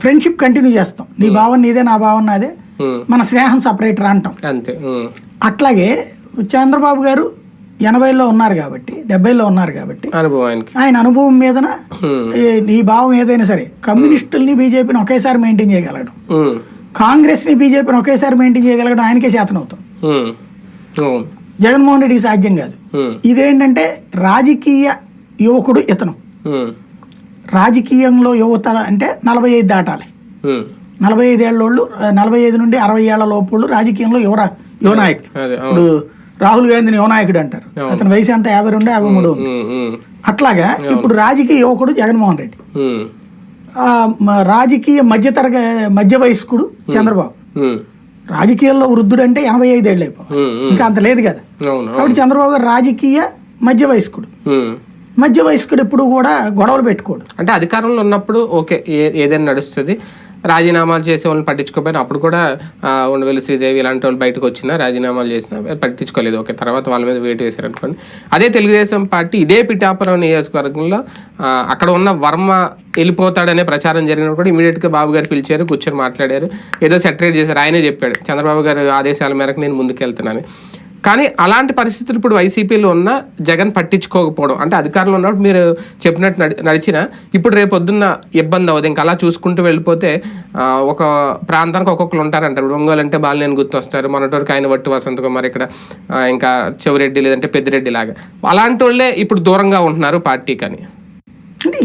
Friendship continue చేస్తాం. నీ భావన నీదే నా భావన నాదే. మన స్నేహం సపరేటర్ అంటాం. అంతే అట్లాగే చంద్రబాబు గారు ఎనభైలో ఉన్నారు కాబట్టి డెబ్బైలో ఉన్నారు కాబట్టి ఆయన అనుభవం మీదన నీ భావం ఏదైనా సరే కమ్యూనిస్టుల్ని బీజేపీని ఒకేసారి మెయింటైన్ చేయగలగడం ఉమ్, కాంగ్రెస్ని బీజేపీని ఒకేసారి మెయింటైన్ చేయగలగడం ఆయనకే చేతనవుతాం జగన్మోహన్ రెడ్డికి సాధ్యం కాదు. ఇదేంటంటే రాజకీయ యువకుడు ఇతను. రాజకీయంలో యువత అంటే నలభై ఐదు దాటాలి. నలభై ఐదు ఏళ్ళోళ్ళు నలభై ఐదు నుండి అరవై ఏళ్ళ లోపుళ్ళు రాజకీయంలో యువరా యువ నాయకుడు అదే అవును. ఇప్పుడు రాహుల్ గాంధీని యువ నాయకుడు అంటారు అతని వయసు అంతా యాభై రెండు యాభై మూడు అట్లాగా ఇప్పుడు రాజకీయ యువకుడు జగన్మోహన్ రెడ్డి. రాజకీయ మధ్యతరగ మధ్య వయస్కుడు చంద్రబాబు. రాజకీయాల్లో వృద్ధుడు అంటే ఎనభై ఐదు ఏళ్ళు ఉమ్, ఇంకా అంత లేదు కదా. కాబట్టి చంద్రబాబు గారు రాజకీయ మధ్య వయస్కుడు. మధ్య వయస్కుడు ఎప్పుడు కూడా గొడవలు పెట్టుకోడు. అంటే అధికారంలో ఉన్నప్పుడు ఓకే ఏ ఏదైనా నడుస్తుంది. రాజీనామాలు చేసే వాళ్ళని పట్టించుకోపోయినా అప్పుడు కూడా ఆ, ఉండవెల్లి శ్రీదేవి ఇలాంటి వాళ్ళు బయటకు వచ్చినా రాజీనామాలు చేసినా పట్టించుకోలేదు. ఓకే తర్వాత వాళ్ళ మీద వేటు వేశారు అనుకోండి. అదే తెలుగుదేశం పార్టీ ఇదే పిఠాపురం నియోజకవర్గంలో అక్కడ ఉన్న వర్మ వెళ్ళిపోతాడనే ప్రచారం జరిగినప్పుడు కూడా ఇమీడియట్గా బాబు గారు పిలిచారు కూర్చొని మాట్లాడారు. ఏదో సెటరేట్ చేశారు. ఆయనే చెప్పాడు చంద్రబాబు గారు ఆదేశాల మేరకు నేను ముందుకెళ్తున్నాను. కానీ అలాంటి పరిస్థితులు ఇప్పుడు వైసీపీలో ఉన్న జగన్ పట్టించుకోకపోవడం. అంటే అధికారంలో ఉన్నప్పుడు మీరు చెప్పినట్టు నడిచిన ఇప్పుడు రేపు పొద్దున్న ఇబ్బంది అవ్వదు ఇంకా అలా చూసుకుంటూ వెళ్ళిపోతే ఒక ప్రాంతానికి ఒక్కొక్కరు ఉంటారంటారు. ఇప్పుడు ఒంగోలు అంటే బాలినేని గుర్తు వస్తారు మొన్నటి వరకు ఆయన వట్టు వసంత కుమార్ ఇక్కడ ఇంకా చెవిరెడ్డి లేదంటే పెద్దిరెడ్డి లాగా. అలాంటి వాళ్ళే ఇప్పుడు దూరంగా ఉంటున్నారు పార్టీకి అని అంటే